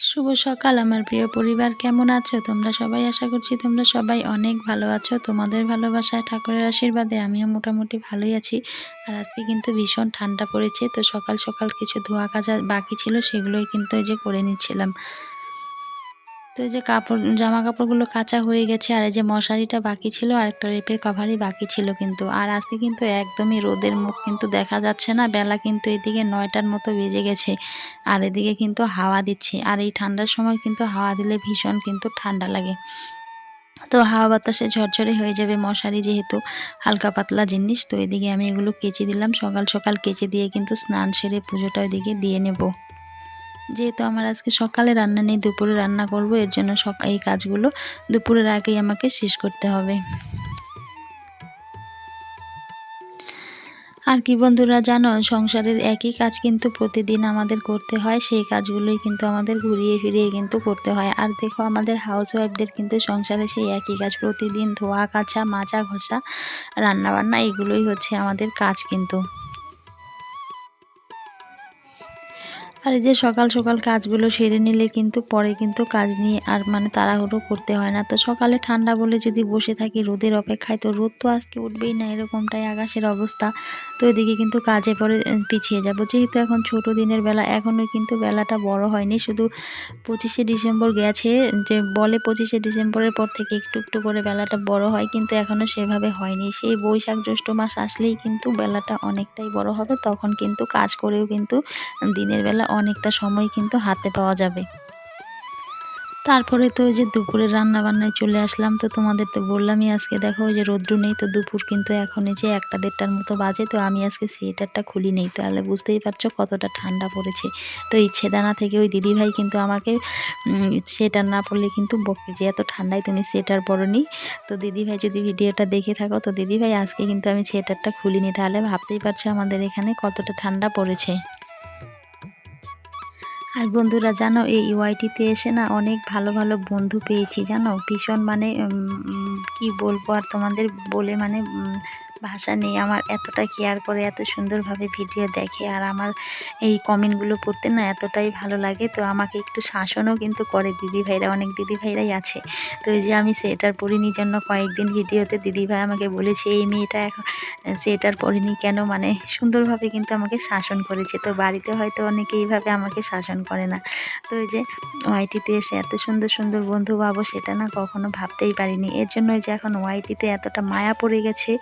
শুভ সকাল, আমার প্রিয় পরিবার। কেমন আছো? তোমরা সবাই আশা করছি তোমরা সবাই অনেক ভালো আছো। তোমাদের ভালোবাসায় ঠাকুরের আশীর্বাদে আমিও মোটামুটি ভালোই আছি। আর আজকে কিন্তু ভীষণ ঠান্ডা পড়েছে, তো সকাল সকাল কিছু ধোয়া কাজা বাকি ছিল, সেগুলোই কিন্তু এই যে করে নিচ্ছিলাম। তো এই যে কাপড়, জামা কাপড়গুলো কাঁচা হয়ে গেছে, আর এই যে মশারিটা বাকি ছিল, আর একটা লেপের কভারই বাকি ছিল কিন্তু। আর আজকে কিন্তু একদমই রোদের মুখ কিন্তু দেখা যাচ্ছে না, বেলা কিন্তু এদিকে নয়টার মতো বেজে গেছে, আর এদিকে কিন্তু হাওয়া দিচ্ছে। আর এই ঠান্ডার সময় কিন্তু হাওয়া দিলে ভীষণ কিন্তু ঠান্ডা লাগে। তো হাওয়া বাতাসে ঝরঝরে হয়ে যাবে মশারি যেহেতু, হালকা পাতলা জিনিস, তো এদিকে আমি এগুলো কেচে দিলাম, সকাল সকাল কেচে দিয়ে কিন্তু স্নান সেরে পুজোটা ওইদিকে দিয়ে নেব। যেহেতু আমার আজকে সকালে রান্না নেই, দুপুরে রান্না করব, এর জন্য এই কাজগুলো দুপুরের আগেই আমাকে শেষ করতে হবে। আর কি বন্ধুরা জানো, সংসারের একই কাজ কিন্তু প্রতিদিন আমাদের করতে হয়, সেই কাজগুলোই কিন্তু আমাদের ঘুরিয়ে ফিরিয়ে কিন্তু করতে হয়। আর দেখো, আমাদের হাউস ওয়াইফদের কিন্তু সংসারে সেই একই কাজ, প্রতিদিন ধোয়া কাছা মাজা, ঘষা, রান্নাবান্না, এগুলোই হচ্ছে আমাদের কাজ কিন্তু। আর এই যে সকাল সকাল কাজগুলো সেরে নিলে কিন্তু পরে কিন্তু কাজ নিয়ে আর মানে তাড়াহুড়ো করতে হয় না। তো সকালে ঠান্ডা বলে যদি বসে থাকি রোদের অপেক্ষায়, তো রোদ তো আজকে উঠবেই না, এরকমটাই আকাশের অবস্থা। তো এদিকে কিন্তু কাজে পরে পিছিয়ে যাব। যেহেতু এখন ছোট দিনের বেলা, এখনও কিন্তু বেলাটা বড় হয়নি। শুধু পঁচিশে ডিসেম্বর গেছে, যে বলে পঁচিশে ডিসেম্বরের পর থেকে একটু একটু করে বেলাটা বড় হয়, কিন্তু এখনও সেভাবে হয়নি। সেই বৈশাখ জ্যৈষ্ঠ মাস আসলেই কিন্তু বেলাটা অনেকটাই বড় হবে, তখন কিন্তু কাজ করেও কিন্তু দিনের বেলা অনেকটা সময় কিন্তু হাতে পাওয়া যাবে। তারপরে তো ওই যে দুপুরের রান্না বান্নায় চলে আসলাম, তো তোমাদের তো বললামই আজকে দেখো ওই যে রৌদ্র নেই, তো দুপুর কিন্তু এখন এই যে একটা দেড়টার মতো বাজে, তো আমি আজকে সোয়েটারটা খুলি নেই। তাহলে বুঝতেই পারছ কতটা ঠান্ডা পড়েছে। তো এই ছেদানা থেকে ওই দিদিভাই কিন্তু আমাকে সোয়েটার না পড়লে কিন্তু বকে যে এত ঠান্ডায় তুমি সেটার সোয়েটার পরনি। তো দিদিভাই যদি ভিডিওটা দেখে থাকো, তো দিদিভাই আজকে কিন্তু আমি সোয়েটারটা খুলিনি। তাহলে ভাবতেই পারছ আমাদের এখানে কতটা ঠান্ডা পড়েছে। আর বন্ধুরা জানো, এই ইউআইটিতে এসে না অনেক ভালো ভালো বন্ধু পেয়েছি, জানো? ভীষণ মানে কি বলব আর তোমাদের বলে মানে ভাষা নেই, আমার এতটা কেয়ার করে, এত সুন্দরভাবে ভিডিও দেখে, আর আমার এই কমেন্টগুলো পড়তে না এতটাই ভালো লাগে। তো আমাকে একটু শাসনও কিন্তু করে দিদিভাইরা অনেক দিদিভাইরাই আছে। তো এই যে আমি সেটার পরিনি জন্য কয়েকদিন ভিডিওতে দিদিভাই আমাকে বলেছে, এই মেয়েটা এখন সেটার পরিনি কেন? মানে সুন্দরভাবে কিন্তু আমাকে শাসন করেছে। তো বাড়িতে হয়তো অনেকে এইভাবে আমাকে শাসন করে না। তো এই যে ওয়াইটিতে এসে এত সুন্দর সুন্দর বন্ধু পাবো, সেটা না কখনো ভাবতেই পারিনি। এর জন্য যে এখন ওয়াইটিতে এতটা মায়া পড়ে গেছে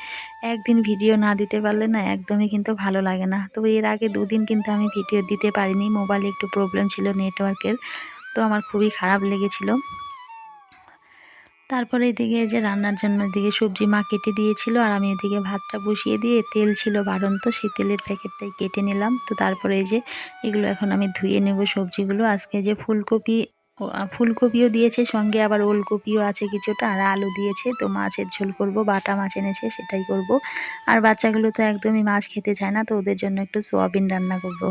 একদিন ভিডিও না দিতে পারলে না একদমই কিন্তু ভালো লাগে না। তো এর আগে দুদিন কিন্তু আমি ভিডিও দিতে পারিনি, মোবাইলে একটু প্রবলেম ছিল নেটওয়ার্কের তো আমার খুবই খারাপ লেগেছিল। তারপরে এদিকে যে রান্নার জন্য এদিকে সবজি মা কেটে দিয়েছিল আর আমি এদিকে ভাতটা বসিয়ে দিয়ে তেল ছিল বাড়ন্ত, সেই তেলের প্যাকেটটাই কেটে নিলাম। তো তারপরে এই যে এগুলো এখন আমি ধুয়ে নেব সবজিগুলো। আজকে যে ফুলকপি ফুলকপিও দিয়েছে, সঙ্গে আবার ওলকপিও আছে কিছুটা, আর আলু দিয়েছে, তো মাছের ঝোল করব, বাটা মাছ এনেছে, সেটাই করব। আর বাচ্চাগুলো তো একদমই মাছ খেতে চায় না, তো ওদের জন্য একটু সোয়াবিন রান্না করব।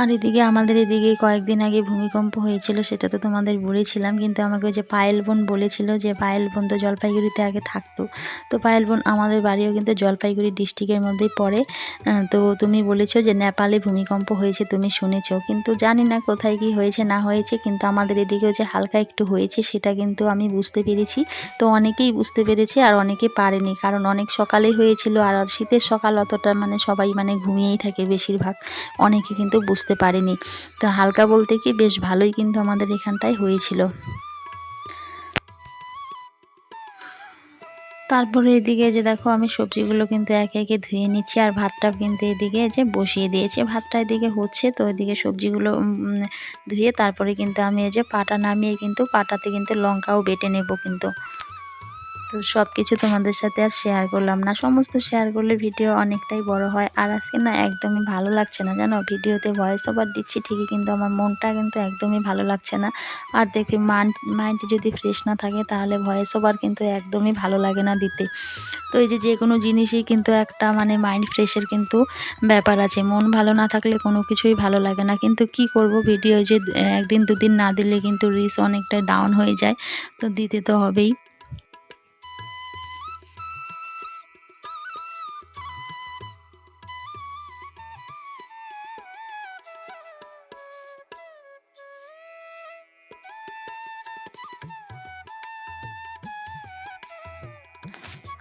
আর এদিকে আমাদের এদিকে কয়েকদিন আগে ভূমিকম্প হয়েছিল, সেটা তো তোমাদের বলেছিলাম, কিন্তু আমাকে যে পায়েল বোন বলেছিল যে পায়েল বোন তো জলপাইগুড়িতে আগে থাকতো। তো পায়েল বোন আমাদের বাড়িও কিন্তু জলপাইগুড়ি ডিস্ট্রিক্টের মধ্যেই পড়ে। তো তুমি বলেছ যে নেপালে ভূমিকম্প হয়েছে, তুমি শুনেছো, কিন্তু জানি না কোথায় কি হয়েছে, না হয়েছে, কিন্তু আমাদের এদিকেও যে হালকা একটু হয়েছে, সেটা কিন্তু আমি বুঝতে পেরেছি। তো অনেকেই বুঝতে পেরেছে আর অনেকে পারেনি, কারণ অনেক সকালেই হয়েছিল, আর শীতের সকাল অতটা মানে সবাই মানে ঘুমিয়েই থাকে বেশিরভাগ। অনেকে কিন্তু বুঝতে বুঝতে পারিনি। তো হালকা বলতে কি বেশ ভালোই কিন্তু আমাদের এখানটায় হয়েছিল। তারপরে এদিকে যে দেখো আমি সবজিগুলো কিন্তু একে একে ধুয়ে নিচ্ছি আর ভাতটা কিন্তু এদিকে যে বসিয়ে দিয়েছি। ভাতটা এদিকে হচ্ছে তো এদিকে সবজিগুলো ধুয়ে তারপরে কিন্তু আমি এই যে পাটা নামিয়ে কিন্তু পাটাতে কিন্তু লঙ্কাও বেটে নেব কিন্তু। তো সব কিছু তোমাদের সাথে আর শেয়ার করলাম না। সমস্ত শেয়ার করলে ভিডিও অনেকটাই বড় হয়। আর আজকে না একদমই ভালো লাগছে না, জানো? ভিডিওতে ভয়েস ওভার দিচ্ছি ঠিকই, কিন্তু আমার মনটা কিন্তু একদমই ভালো লাগছে না। আর দেখি মাইন্ড যদি ফ্রেশ না থাকে, তাহলে ভয়েস ওভার কিন্তু একদমই ভালো লাগে না দিতে। তো এই যে যে কোনো জিনিসই কিন্তু একটা মানে মাইন্ড ফ্রেশের কিন্তু ব্যাপার আছে। মন ভালো না থাকলে কোনো কিছুই ভালো লাগে না। কিন্তু কি করব? ভিডিও যে একদিন দুদিন না দিলে কিন্তু রিস অনেকটা ডাউন হয়ে যায়। তো দিতে তো হবেই।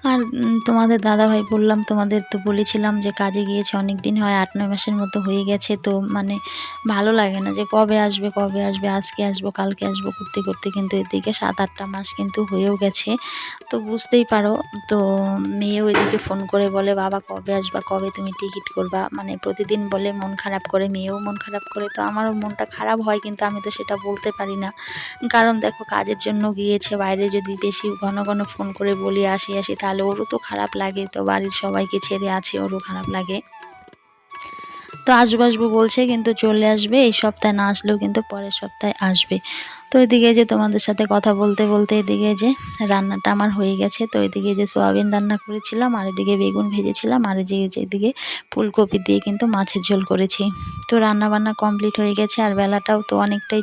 আর তোমাদের দাদাভাই বললাম, তোমাদের তো বলেছিলাম যে কাজে গিয়েছে অনেক দিন হয়, আট, নয় মাসের মতো হয়ে গেছে, তো মানে ভালো লাগে না যে কবে আসবে কবে আসবে, আজকে আসব, কালকে আসব করতে করতে কিন্তু এদিকে সাত, আটটা মাস কিন্তু হয়েও গেছে। তো বুঝতেই পারো, তো মেয়েও এদিকে ফোন করে বলে, বাবা, কবে আসবা, কবে তুমি টিকিট করবা? মানে প্রতিদিন বলে মন খারাপ করে, মেয়েও মন খারাপ করে, তো আমারও মনটা খারাপ হয় কিন্তু আমি তো সেটা বলতে পারি না। কারণ দেখো কাজের জন্য গিয়েছে, বাইরে যদি বেশি ঘন ঘন ফোন করে বলি, আসি আসি, তাহলে ওরও তো খারাপ লাগে, তো বাড়ির সবাইকে ছেড়ে আছে, ওরও খারাপ লাগে। তো আসব আসব বলছে, কিন্তু চলে আসবে, এই সপ্তাহে না আসলেও কিন্তু পরের সপ্তাহে আসবে। তো এদিকে যে তোমাদের সাথে কথা বলতে বলতে এদিকে যে রান্নাটা আমার হয়ে গেছে, তো এদিকে যে সোয়াবিন রান্না করেছিলাম আর এদিকে বেগুন ভেজেছিলাম আর যে এদিকে ফুলকপি দিয়ে কিন্তু মাছের ঝোল করেছি। তো রান্না বান্না কমপ্লিট হয়ে গেছে আর বেলাটাও তো অনেকটাই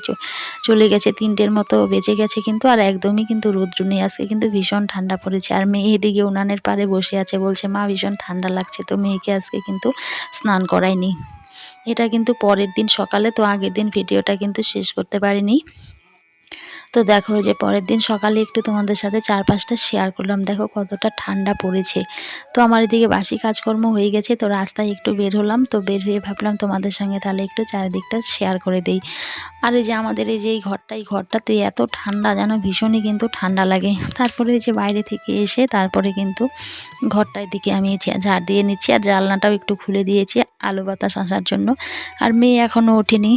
চলে গেছে, তিনটের মতো বেজে গেছে কিন্তু আর একদমই কিন্তু রৌদ্র নেই, আজকে কিন্তু ভীষণ ঠান্ডা পড়েছে আর মেয়ে এদিকে উনানের পাড়ে বসে আছে, বলছে, মা, ভীষণ ঠান্ডা লাগছে। তো মেয়েকে আজকে কিন্তু স্নান করায়নি এটা কিন্তু পরের দিন সকালে, তো আগের দিন ভিডিওটা কিন্তু শেষ করতে পারিনি। তো দেখো যে পরের দিন সকালে একটু তোমাদের সাথে চার পাঁচটা শেয়ার করলাম। দেখো কতটা ঠান্ডা পড়েছে। তো আমার এদিকে বাসি কাজকর্ম হয়ে গেছে, তো রাস্তায় একটু বের হলাম। তো বের হয়ে ভাবলাম তোমাদের সঙ্গে তাহলে একটু চারিদিকটা শেয়ার করে দেই। আর এই যে আমাদের এই যে এই ঘরটা, এই ঘরটাতে এত ঠান্ডা যেন ভীষণই কিন্তু ঠান্ডা লাগে। তারপরে যে বাইরে থেকে এসে তারপরে কিন্তু ঘরটার দিকে আমি ঝাড় দিয়ে নিচ্ছি। আর জানলাটাও একটু খুলে দিয়েছি আলো বাতাস আসার জন্য। আর মেয়ে এখনও ওঠেনি।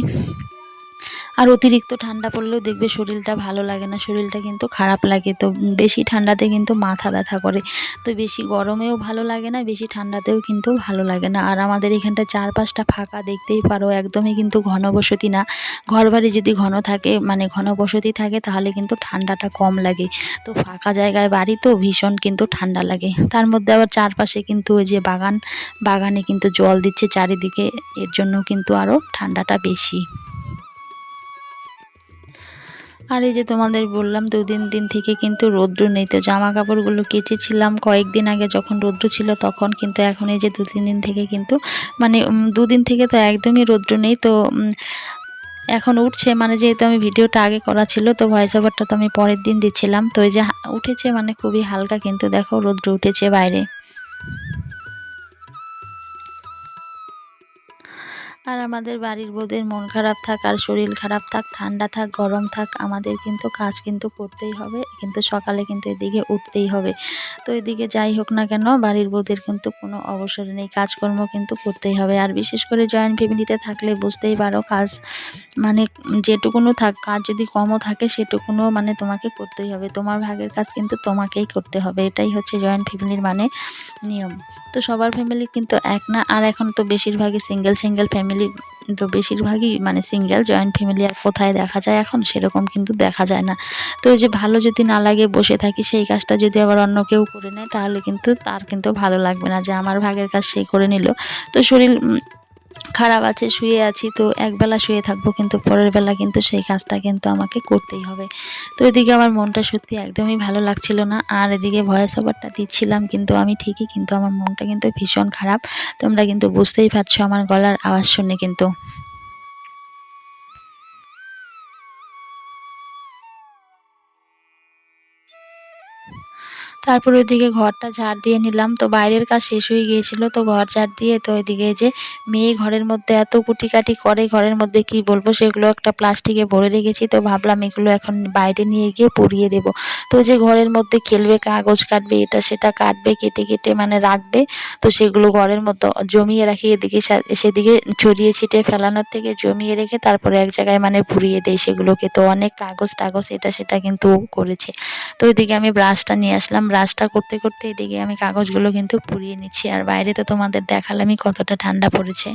আর অতিরিক্ত ঠান্ডা পড়লেও দেখবে শরীরটা ভালো লাগে না। শরীরটা কিন্তু খারাপ লাগে তো বেশি ঠান্ডাতে কিন্তু মাথা ব্যথা করে। তো বেশি গরমেও ভালো লাগে না, বেশি ঠান্ডাতেও কিন্তু ভালো লাগে না। আর আমাদের এখানটা চারপাশটা ফাঁকা, দেখতেই পারো একদমই কিন্তু ঘনবসতি না। ঘরবাড়ি যদি ঘন থাকে মানে ঘনবসতি থাকে, তাহলে কিন্তু ঠান্ডাটা কম লাগে। তো ফাঁকা জায়গায় বাড়ি তো ভীষণ কিন্তু ঠান্ডা লাগে। তার মধ্যে আবার চারপাশে কিন্তু ওই যে বাগান, বাগানে কিন্তু জল দিচ্ছে চারিদিকে, এর জন্য কিন্তু আরও ঠান্ডাটা বেশি। আর এই যে তোমাদের বললাম দুদিন দিন থেকে কিন্তু রৌদ্র নেই, তো জামা কাপড়গুলো কেচেছিলাম কয়েকদিন আগে যখন রৌদ্র ছিল তখন, কিন্তু এখন এই যে দু তিন দিন থেকে কিন্তু মানে দুদিন থেকে তো একদমই রৌদ্র নেই, তো এখন উঠছে মানে যেহেতু আমি ভিডিওটা আগে করা ছিল, তো ভয়েস ওভারটা তো আমি পরের দিন দিচ্ছিলাম, তো এই যে উঠেছে মানে খুবই হালকা, কিন্তু দেখো রৌদ্র উঠেছে বাইরে। আর আমাদের বাড়ির বউদের মন খারাপ থাক, আর শরীর খারাপ থাক, ঠান্ডা থাক, গরম থাক, আমাদের কিন্তু কাজ কিন্তু করতেই হবে, কিন্তু সকালে কিন্তু এদিকে উঠতেই হবে। তো এদিকে যাই হোক না কেন, বাড়ির বউদের কিন্তু কোনো অবসর নেই, কাজকর্ম কিন্তু করতেই হবে। আর বিশেষ করে জয়েন্ট ফ্যামিলিতে থাকলে বুঝতেই পারো কাজ মানে যেটুকুনো থাক, কাজ যদি কমও থাকে সেটুকুনো মানে তোমাকে করতেই হবে। তোমার ভাগের কাজ কিন্তু তোমাকেই করতে হবে, এটাই হচ্ছে জয়েন্ট ফ্যামিলির মানে নিয়ম। তো সবার ফ্যামিলি কিন্তু এক না, আর এখন তো বেশিরভাগই সিঙ্গেল সিঙ্গেল ফ্যামিলি তো বেশিরভাগই মানে সিঙ্গেল জয়েন্ট ফ্যামিলি আর কোথায় দেখা যায় এখন সেরকম কিন্তু দেখা যায় না। তো যে ভালো যদি না লাগে বসে থাকি, সেই কাজটা যদি আবার অন্য কেউ করে নেয়, তাহলে কিন্তু তার কিন্তু ভালো লাগবে না যে আমার ভাগের কাজ সে করে নিল। তো শরীর খারাপ আছে, শুয়ে আছি, তো একবেলা শুয়ে থাকব কিন্তু পরের বেলা কিন্তু সেই কাজটা কিন্তু আমাকে করতেই হবে। তো এদিকে আমার মনটা সত্যি একদমই ভালো লাগছিল না, আর এদিকে ভয়েস ওভারটা দিচ্ছিলাম কিন্তু আমি ঠিকই কিন্তু আমার মনটা কিন্তু ভীষণ খারাপ। তোমরা কিন্তু বুঝতেই পারছ আমার গলার আওয়াজ শুনে কিন্তু। তারপর ওইদিকে ঘরটা ঝাড় দিয়ে নিলাম। তো বাইরের কাজ শেষ হয়ে গিয়েছিল, তো ঘর ঝাড় দিয়ে তো ওইদিকে যে মেয়ে ঘরের মধ্যে এত কুটিকাটি করে, ঘরের মধ্যে কি বলব, সেগুলো একটা প্লাস্টিকে ভরে রেখেছি। তো ভাবলাম এগুলো এখন বাইরে নিয়ে গিয়ে পুড়িয়ে দেবো। তো যে ঘরের মধ্যে খেলবে, কাগজ কাটবে, এটা সেটা কাটবে, কেটে কেটে মানে রাখবে, তো সেগুলো ঘরের মধ্যে জমিয়ে রাখি, এদিকে সেদিকে ছড়িয়ে ছিটিয়ে ফেলানোর থেকে জমিয়ে রেখে তারপরে এক জায়গায় মানে পুড়িয়ে দেয় সেগুলোকে। তো অনেক কাগজ টাগজ, এটা সেটা কিন্তু করেছে। তো ওইদিকে আমি ব্রাশটা নিয়ে আসলাম ব্রাশটা করতে করতে এদিকে আমি কাগজগুলো কিন্তু পুড়িয়ে নিচ্ছি। আর বাইরে তো তোমাদের দেখালামই কতটা ঠান্ডা পড়েছে।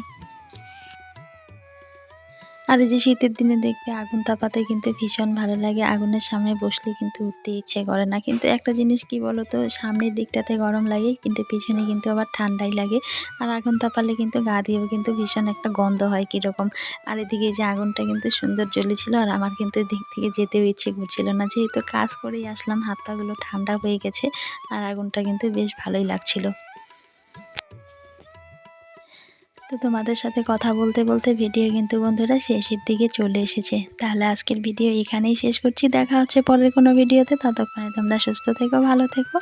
আর এই যে শীতের দিনে দেখবে আগুন তাপাতে কিন্তু ভীষণ ভালো লাগে। আগুনের সামনে বসলে কিন্তু উঠতে ইচ্ছে করে না। কিন্তু একটা জিনিস কি বলো তো সামনের দিকটাতে গরম লাগে, কিন্তু পিছনে কিন্তু আবার ঠান্ডাই লাগে। আর আগুন তাপালে কিন্তু গা দিয়েও কিন্তু ভীষণ একটা গন্ধ হয় কীরকম। আর এদিকে যে আগুনটা কিন্তু সুন্দর জ্বলেছিল, আর আমার কিন্তু দিক থেকে যেতেও ইচ্ছে করছিল না। যেহেতু কাজ করেই আসলাম হাত পাগুলো ঠান্ডা হয়ে গেছে, আর আগুনটা কিন্তু বেশ ভালোই লাগছিল। তো তোমাদের সাথে কথা বলতে বলতে ভিডিও কিন্তু বন্ধুরা শেষের দিকে চলে এসেছে। তাহলে আজকের ভিডিও এখানেই শেষ করছি। দেখা হচ্ছে পরের কোনো ভিডিওতে ততক্ষণে তোমরা সুস্থ থেকো, ভালো থেকো,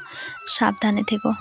সাবধানে থেকো।